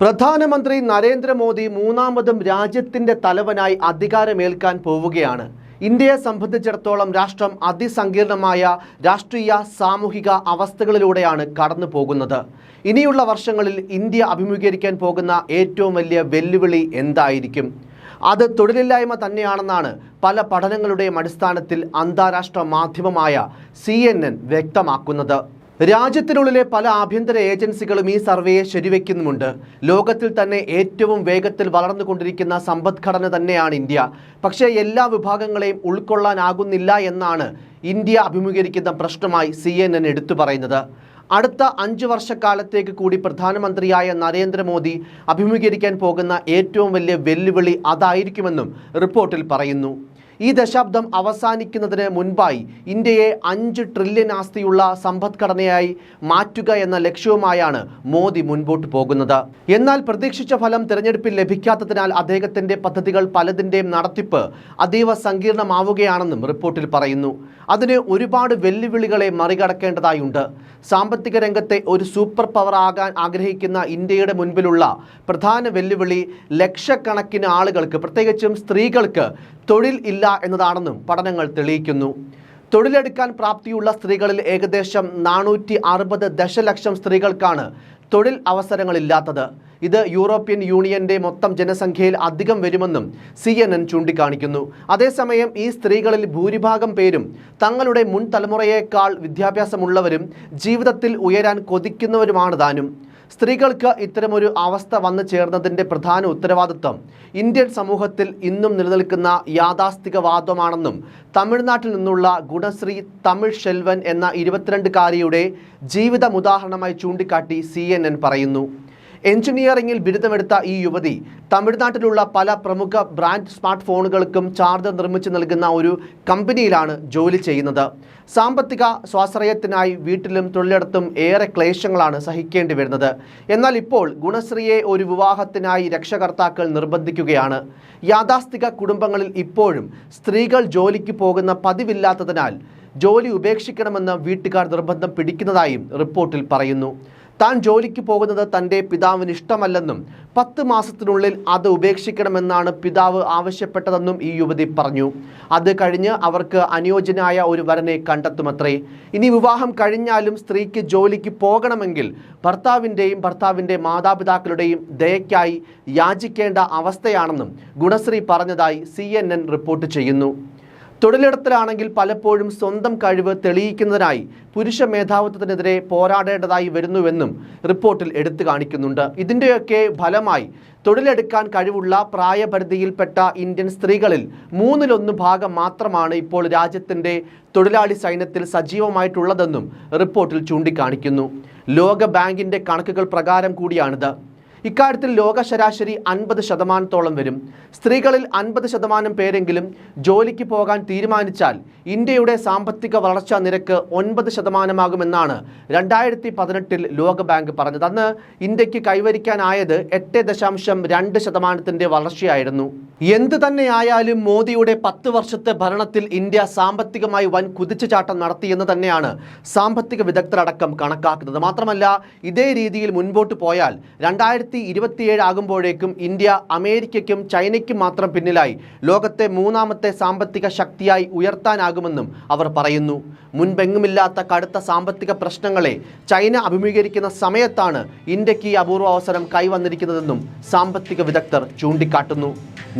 പ്രധാനമന്ത്രി നരേന്ദ്രമോദി മൂന്നാമതും രാജ്യത്തിന്റെ തലവനായി അധികാരമേൽക്കാൻ പോവുകയാണ്. ഇന്ത്യയെ സംബന്ധിച്ചിടത്തോളം രാഷ്ട്രം അതിസങ്കീർണമായ രാഷ്ട്രീയ സാമൂഹിക അവസ്ഥകളിലൂടെയാണ് കടന്നു പോകുന്നത് ഇനിയുള്ള വർഷങ്ങളിൽ ഇന്ത്യ അഭിമുഖീകരിക്കാൻ പോകുന്ന ഏറ്റവും വലിയ വെല്ലുവിളി എന്തായിരിക്കും? അത് തൊഴിലില്ലായ്മ തന്നെയാണെന്നാണ് പല പഠനങ്ങളുടെയും അടിസ്ഥാനത്തിൽ അന്താരാഷ്ട്ര മാധ്യമമായ സി വ്യക്തമാക്കുന്നത്. രാജ്യത്തിനുള്ളിലെ പല ആഭ്യന്തര ഏജൻസികളും ഈ സർവേയെ ശരിവെക്കുന്നുമുണ്ട്. ലോകത്തിൽ തന്നെ ഏറ്റവും വേഗത്തിൽ വളർന്നുകൊണ്ടിരിക്കുന്ന സമ്പദ്ഘടന തന്നെയാണ് ഇന്ത്യ. പക്ഷേ എല്ലാ വിഭാഗങ്ങളെയും ഉൾക്കൊള്ളാനാകുന്നില്ല എന്നാണ് ഇന്ത്യ അഭിമുഖീകരിക്കുന്ന പ്രശ്നമായി സി എൻ എൻ എടുത്തു പറയുന്നത്. അടുത്ത അഞ്ച് വർഷക്കാലത്തേക്ക് കൂടി പ്രധാനമന്ത്രിയായ നരേന്ദ്രമോദി അഭിമുഖീകരിക്കാൻ പോകുന്ന ഏറ്റവും വലിയ വെല്ലുവിളി അതായിരിക്കുമെന്നും റിപ്പോർട്ടിൽ പറയുന്നു. ഈ ദശാബ്ദം അവസാനിക്കുന്നതിന് മുൻപായി ഇന്ത്യയെ അഞ്ച് ട്രില്യൺ ആസ്തിയുള്ള സമ്പദ്ഘടനയായി മാറ്റുക എന്ന ലക്ഷ്യവുമായാണ് മോദി മുൻപോട്ട് പോകുന്നത്. എന്നാൽ പ്രതീക്ഷിച്ച ഫലം തിരഞ്ഞെടുപ്പിൽ ലഭിക്കാത്തതിനാൽ അദ്ദേഹത്തിന്റെ പദ്ധതികൾ പലതിന്റെയും നടത്തിപ്പ് അതീവ സങ്കീർണമാവുകയാണെന്നും റിപ്പോർട്ടിൽ പറയുന്നു. അതിന് ഒരുപാട് വെല്ലുവിളികളെ മറികടക്കേണ്ടതായുണ്ട്. സാമ്പത്തിക രംഗത്തെ ഒരു സൂപ്പർ പവർ ആകാൻ ആഗ്രഹിക്കുന്ന ഇന്ത്യയുടെ മുൻപിലുള്ള പ്രധാന വെല്ലുവിളി ലക്ഷക്കണക്കിന് ആളുകൾക്ക് പ്രത്യേകിച്ചും സ്ത്രീകൾക്ക് തൊഴിൽ ഇല്ല എന്നതാണെന്നും പഠനങ്ങൾ തെളിയിക്കുന്നു. തൊഴിലെടുക്കാൻ പ്രാപ്തിയുള്ള സ്ത്രീകളിൽ ഏകദേശം നാനൂറ്റി അറുപത് ദശലക്ഷം സ്ത്രീകൾക്കാണ് തൊഴിൽ അവസരങ്ങളില്ലാത്തത്. ഇത് യൂറോപ്യൻ യൂണിയന്റെ മൊത്തം ജനസംഖ്യയിൽ അധികം വരുമെന്നും സി എൻ എൻ ചൂണ്ടിക്കാണിക്കുന്നു. അതേസമയം ഈ സ്ത്രീകളിൽ ഭൂരിഭാഗം പേരും തങ്ങളുടെ മുൻ തലമുറയേക്കാൾ വിദ്യാഭ്യാസമുള്ളവരും ജീവിതത്തിൽ ഉയരാൻ കൊതിക്കുന്നവരുമാണ് താനും. സ്ത്രീകൾക്ക് ഇത്തരമൊരു അവസ്ഥ വന്നു ചേർന്നതിന്റെ പ്രധാന ഉത്തരവാദിത്വം ഇന്ത്യൻ സമൂഹത്തിൽ ഇന്നും നിലനിൽക്കുന്ന യാഥാസ്ഥികവാദമാണെന്നും തമിഴ്നാട്ടിൽ നിന്നുള്ള ഗുണശ്രീ തമിഴ് ഷെൽവൻ എന്ന ഇരുപത്തിരണ്ടുകാരിയുടെ ജീവിതമുദാഹരണമായി ചൂണ്ടിക്കാട്ടി സി പറയുന്നു. എഞ്ചിനീയറിംഗിൽ ബിരുദമെടുത്ത ഈ യുവതി തമിഴ്നാട്ടിലുള്ള പല പ്രമുഖ ബ്രാൻഡ് സ്മാർട്ട് ഫോണുകൾക്കും ചാർജർ നിർമ്മിച്ചു നൽകുന്ന ഒരു കമ്പനിയിലാണ് ജോലി ചെയ്യുന്നത്. സാമ്പത്തിക സ്വാശ്രയത്തിനായി വീട്ടിലും തൊഴിലിടത്തും ഏറെ ക്ലേശങ്ങളാണ് സഹിക്കേണ്ടി വരുന്നത്. എന്നാൽ ഇപ്പോൾ ഗുണശ്രീയെ ഒരു വിവാഹത്തിനായി രക്ഷകർത്താക്കൾ നിർബന്ധിക്കുകയാണ്. യാഥാസ്ഥിക കുടുംബങ്ങളിൽ ഇപ്പോഴും സ്ത്രീകൾ ജോലിക്ക് പോകുന്ന പതിവില്ലാത്തതിനാൽ ജോലി ഉപേക്ഷിക്കണമെന്ന് വീട്ടുകാർ നിർബന്ധം പിടിക്കുന്നതായും റിപ്പോർട്ടിൽ പറയുന്നു. താൻ ജോലിക്ക് പോകുന്നത് തന്റെ പിതാവിന് ഇഷ്ടമല്ലെന്നും പത്ത് മാസത്തിനുള്ളിൽ അത് ഉപേക്ഷിക്കണമെന്നാണ് പിതാവ് ആവശ്യപ്പെട്ടതെന്നും ഈ യുവതി പറഞ്ഞു. അത് കഴിഞ്ഞ് അവർക്ക് അനുയോജ്യനായ ഒരു വരനെ കണ്ടെത്തുമത്രേ. ഇനി വിവാഹം കഴിഞ്ഞാലും സ്ത്രീക്ക് ജോലിക്ക് പോകണമെങ്കിൽ ഭർത്താവിന്റെയും ഭർത്താവിന്റെ മാതാപിതാക്കളുടെയും ദയക്കായി യാചിക്കേണ്ട അവസ്ഥയാണെന്നും ഗുണശ്രീ പറഞ്ഞതായി സി റിപ്പോർട്ട് ചെയ്യുന്നു. തൊഴിലിടത്തിലാണെങ്കിൽ പലപ്പോഴും സ്വന്തം കഴിവ് തെളിയിക്കുന്നതിനായി പുരുഷ മേധാവിത്വത്തിനെതിരെ പോരാടേണ്ടതായി വരുന്നുവെന്നും റിപ്പോർട്ടിൽ എടുത്തു കാണിക്കുന്നുണ്ട്. ഇതിന്റെയൊക്കെ ഫലമായി തൊഴിലെടുക്കാൻ കഴിവുള്ള പ്രായപരിധിയിൽപ്പെട്ട ഇന്ത്യൻ സ്ത്രീകളിൽ മൂന്നിലൊന്ന് ഭാഗം മാത്രമാണ് ഇപ്പോൾ രാജ്യത്തിന്റെ തൊഴിലാളി സൈന്യത്തിൽ സജീവമായിട്ടുള്ളതെന്നും റിപ്പോർട്ടിൽ ചൂണ്ടിക്കാണിക്കുന്നു. ലോക ബാങ്കിന്റെ കണക്കുകൾ പ്രകാരം കൂടിയാണിത്. ഇക്കാര്യത്തിൽ ലോക ശരാശരി അൻപത് ശതമാനത്തോളം വരും. സ്ത്രീകളിൽ അൻപത് ശതമാനം പേരെങ്കിലും ജോലിക്ക് പോകാൻ തീരുമാനിച്ചാൽ ഇന്ത്യയുടെ സാമ്പത്തിക വളർച്ചാ നിരക്ക് ഒൻപത് ശതമാനമാകുമെന്നാണ് രണ്ടായിരത്തി പതിനെട്ടിൽ ലോകബാങ്ക് പറഞ്ഞത്. അന്ന് ഇന്ത്യയ്ക്ക് കൈവരിക്കാനായത് എട്ട് ദശാംശം രണ്ട് ശതമാനത്തിന്റെ വളർച്ചയായിരുന്നു. എന്തു തന്നെയായാലും മോദിയുടെ പത്ത് വർഷത്തെ ഭരണത്തിൽ ഇന്ത്യ സാമ്പത്തികമായി വൻ കുതിച്ചുചാട്ടം നടത്തിയെന്ന് തന്നെയാണ് സാമ്പത്തിക വിദഗ്ധരടക്കം കണക്കാക്കുന്നത്. മാത്രമല്ല ഇതേ രീതിയിൽ മുൻപോട്ട് പോയാൽ രണ്ടായിരത്തി ഇരുപത്തിയേഴ് ആകുമ്പോഴേക്കും ഇന്ത്യ അമേരിക്കയ്ക്കും ചൈനയ്ക്കും മാത്രം പിന്നിലായി ലോകത്തെ മൂന്നാമത്തെ സാമ്പത്തിക ശക്തിയായി ഉയർത്താനാകുമെന്നും അവർ പറയുന്നു. മുൻപെങ്ങുമില്ലാത്ത കടുത്ത സാമ്പത്തിക പ്രശ്നങ്ങളെ ചൈന അഭിമുഖീകരിക്കുന്ന സമയത്താണ് ഇന്ത്യയ്ക്ക് ഈ അപൂർവ അവസരം കൈവന്നിരിക്കുന്നതെന്നും സാമ്പത്തിക വിദഗ്ധർ ചൂണ്ടിക്കാട്ടുന്നു.